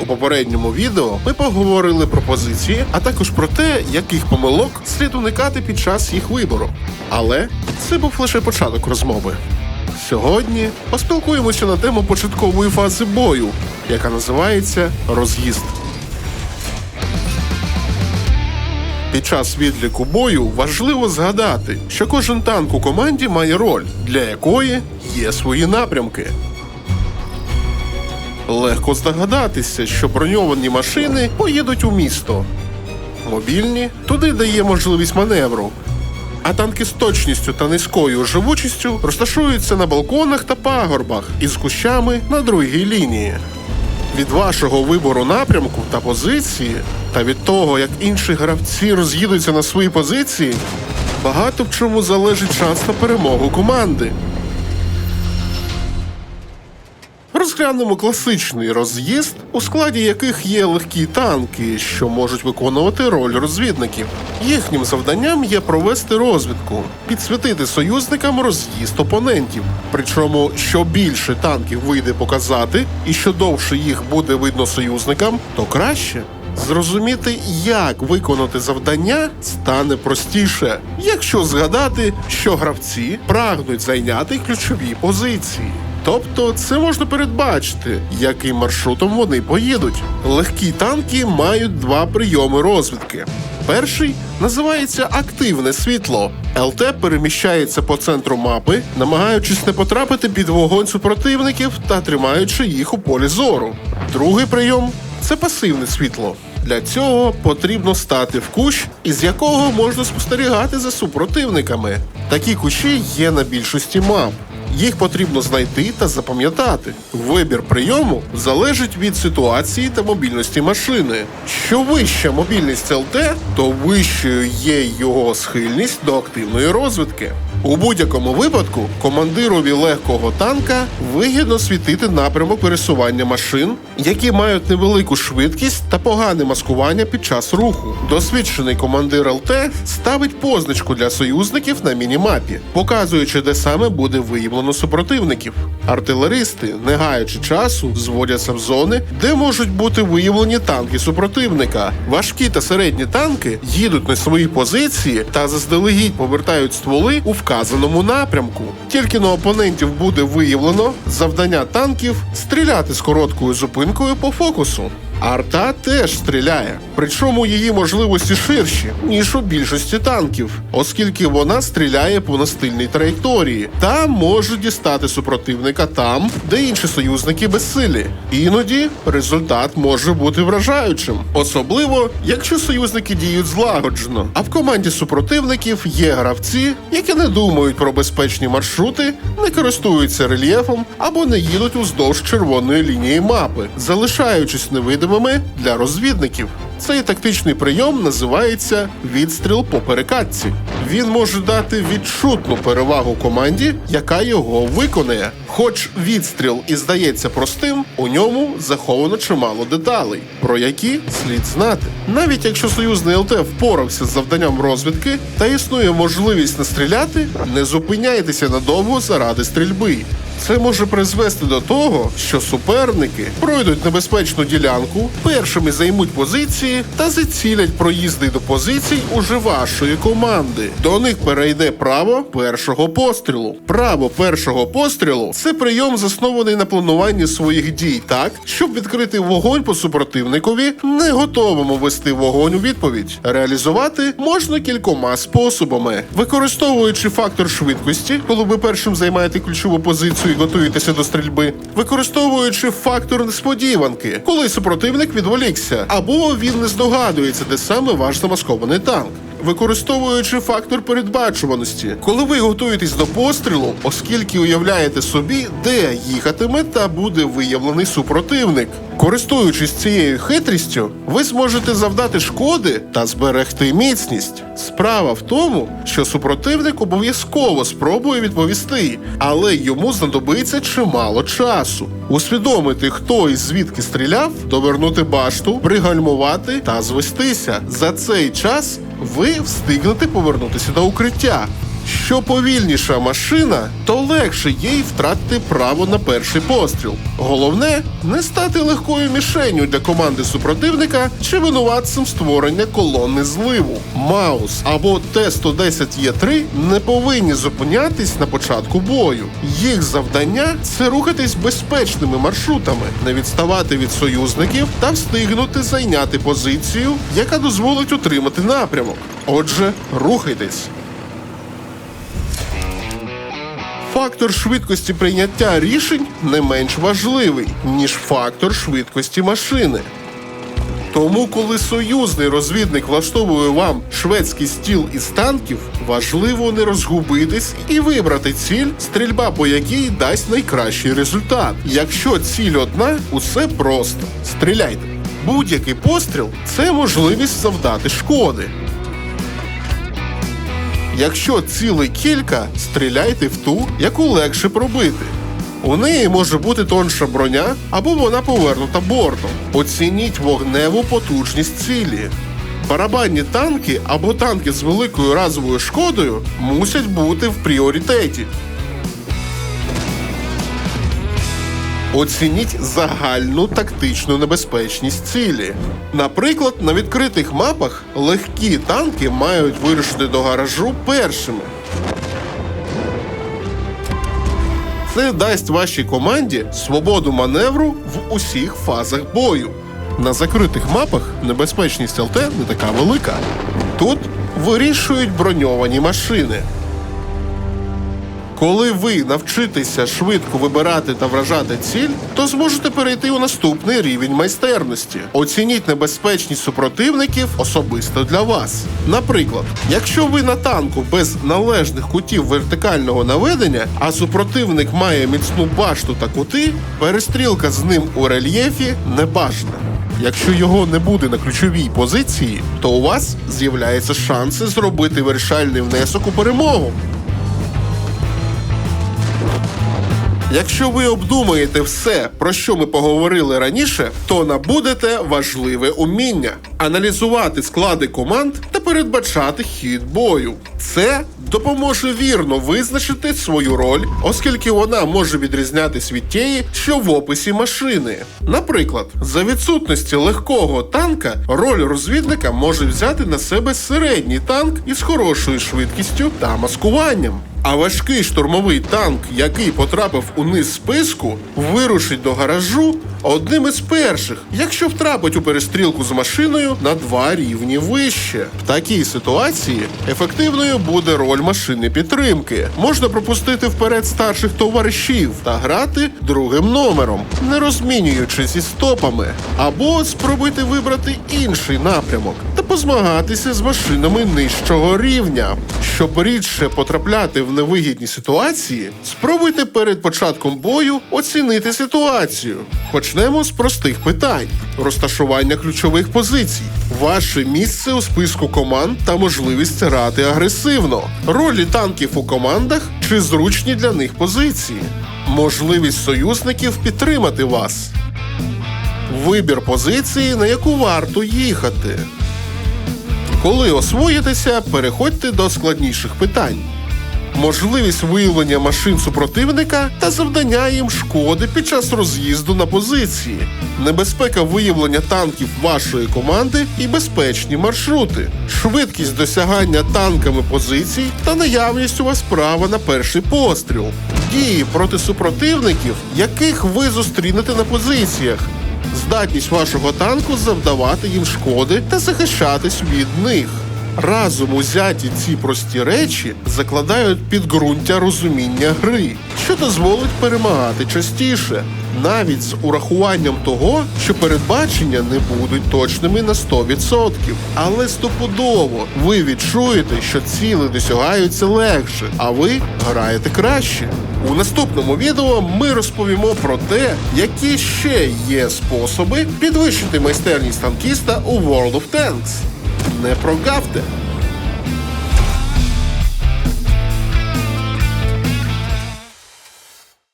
У попередньому відео ми поговорили про позиції, а також про те, яких помилок слід уникати під час їх вибору. Але це був лише початок розмови. Сьогодні поспілкуємося на тему початкової фази бою, яка називається роз'їзд. Під час відліку бою важливо згадати, що кожен танк у команді має роль, для якої є свої напрямки. Легко здогадатися, що броньовані машини поїдуть у місто. Мобільні туди дає можливість маневру. А танки з точністю та низькою живучістю розташуються на балконах та пагорбах із кущами на другій лінії. Від вашого вибору напрямку та позиції, та від того, як інші гравці роз'їдуться на свої позиції, багато в чому залежить шанс на перемогу команди. Розглянемо класичний роз'їзд, у складі яких є легкі танки, що можуть виконувати роль розвідників. Їхнім завданням є провести розвідку, підсвітити союзникам роз'їзд опонентів. Причому, що більше танків вийде показати, і що довше їх буде видно союзникам, то краще. Зрозуміти, як виконати завдання, стане простіше, якщо згадати, що гравці прагнуть зайняти ключові позиції. Тобто це можна передбачити, яким маршрутом вони поїдуть. Легкі танки мають два прийоми розвідки. Перший називається активне світло. ЛТ переміщається по центру мапи, намагаючись не потрапити під вогонь супротивників та тримаючи їх у полі зору. Другий прийом це пасивне світло. Для цього потрібно стати в кущ, із якого можна спостерігати за супротивниками. Такі кущі є на більшості мап. Їх потрібно знайти та запам'ятати. Вибір прийому залежить від ситуації та мобільності машини. Що вища мобільність ЛТ, то вищою є його схильність до активної розвідки. У будь-якому випадку командирові легкого танка вигідно світити напрямок пересування машин, які мають невелику швидкість та погане маскування під час руху. Досвідчений командир ЛТ ставить позначку для союзників на мінімапі, показуючи, де саме буде виявлено супротивників. Артилеристи, не гаючи часу, зводяться в зони, де можуть бути виявлені танки супротивника. Важкі та середні танки їдуть на свої позиції та заздалегідь повертають стволи у вказаному напрямку. Тільки на опонентів буде виявлено завдання танків стріляти з короткою зупинкою по фокусу. Арта теж стріляє, причому її можливості ширші, ніж у більшості танків, оскільки вона стріляє по настильній траєкторії та може дістати супротивника там, де інші союзники безсилі. Іноді результат може бути вражаючим, особливо якщо союзники діють злагоджено. А в команді супротивників є гравці, які не думають про безпечні маршрути, не користуються рельєфом або не їдуть уздовж червоної лінії мапи, залишаючись невидимими для розвідників. Цей тактичний прийом називається відстріл по перекатці. Він може дати відчутну перевагу команді, яка його виконає. Хоч відстріл і здається простим, у ньому заховано чимало деталей, про які слід знати. Навіть якщо союзний ЛТ впорався з завданням розвідки та існує можливість настріляти, не зупиняйтеся надовго заради стрільби. Це може призвести до того, що суперники пройдуть небезпечну ділянку, першими займуть позиції та зацілять проїзди до позицій уже вашої команди. До них перейде право першого пострілу. Право першого пострілу це прийом, заснований на плануванні своїх дій так, щоб відкрити вогонь по супротивникові, не готовому вести вогонь у відповідь. Реалізувати можна кількома способами, використовуючи фактор швидкості, коли ви першим займаєте ключову позицію готуєтеся до стрільби, використовуючи фактор несподіванки, коли супротивник відволікся, або він не здогадується, де саме ваш замаскований танк. Використовуючи фактор передбачуваності, коли ви готуєтесь до пострілу, оскільки уявляєте собі, де їхатиме та буде виявлений супротивник. Користуючись цією хитрістю, ви зможете завдати шкоди та зберегти міцність. Справа в тому, що супротивник обов'язково спробує відповісти, але йому знадобиться чимало часу. Усвідомити, хто і звідки стріляв, довернути башту, пригальмувати та звестися. За цей час ви встигнете повернутися до укриття. Що повільніша машина, то легше їй втратити право на перший постріл. Головне не стати легкою мішенью для команди супротивника чи винуватцем створення колони зливу. Маус або Т-110Е3 не повинні зупинятись на початку бою. Їх завдання це рухатись безпечними маршрутами, не відставати від союзників та встигнути зайняти позицію, яка дозволить утримати напрямок. Отже, рухайтесь. Фактор швидкості прийняття рішень не менш важливий, ніж фактор швидкості машини. Тому, коли союзний розвідник влаштовує вам шведський стіл із танків, важливо не розгубитись і вибрати ціль, стрільба по якій дасть найкращий результат. Якщо ціль одна, усе просто стріляйте. Будь-який постріл це можливість завдати шкоди. Якщо цілий кілька, стріляйте в ту, яку легше пробити. У неї може бути тонша броня або вона повернута бортом. Оцініть вогневу потужність цілі. Барабанні танки або танки з великою разовою шкодою мусять бути в пріоритеті. Оцініть загальну тактичну небезпечність цілі. Наприклад, на відкритих мапах легкі танки мають вирушити до гаражу першими. Це дасть вашій команді свободу маневру в усіх фазах бою. На закритих мапах небезпечність ЛТ не така велика. Тут вирішують броньовані машини. Коли ви навчитеся швидко вибирати та вражати ціль, то зможете перейти у наступний рівень майстерності. Оцініть небезпечність супротивників особисто для вас. Наприклад, якщо ви на танку без належних кутів вертикального наведення, а супротивник має міцну башту та кути, перестрілка з ним у рельєфі не бажана. Якщо його не буде на ключовій позиції, то у вас з'являються шанси зробити вирішальний внесок у перемогу. Якщо ви обдумаєте все, про що ми поговорили раніше, то набудете важливе уміння аналізувати склади команд та передбачати хід бою. Це допоможе вірно визначити свою роль, оскільки вона може відрізнятись від тієї, що в описі машини. Наприклад, за відсутності легкого танка роль розвідника може взяти на себе середній танк із хорошою швидкістю та маскуванням. А важкий штурмовий танк, який потрапив у низ списку, вирушить до гаражу одним із перших, якщо втрапить у перестрілку з машиною на два рівні вище. В такій ситуації ефективною буде роль машини підтримки. Можна пропустити вперед старших товаришів та грати другим номером, не розмінюючись із стопами, або спробуйте вибрати інший напрямок позмагатися з машинами нижчого рівня. Щоб рідше потрапляти в невигідні ситуації, спробуйте перед початком бою оцінити ситуацію. Почнемо з простих питань: розташування ключових позицій, ваше місце у списку команд та можливість грати агресивно, ролі танків у командах чи зручні для них позиції, можливість союзників підтримати вас, вибір позиції, на яку варто їхати. Коли освоїтеся, переходьте до складніших питань. Можливість виявлення машин супротивника та завдання їм шкоди під час роз'їзду на позиції, небезпека виявлення танків вашої команди і безпечні маршрути, швидкість досягання танками позицій та наявність у вас права на перший постріл, дії проти супротивників, яких ви зустрінете на позиціях, здатність вашого танку завдавати їм шкоди та захищатись від них. Разом узяті ці прості речі закладають підґрунтя розуміння гри, що дозволить перемагати частіше, навіть з урахуванням того, що передбачення не будуть точними на 100%. Але стопудово ви відчуєте, що ціли досягаються легше, а ви граєте краще. У наступному відео ми розповімо про те, які ще є способи підвищити майстерність танкіста у World of Tanks. Не прогавте!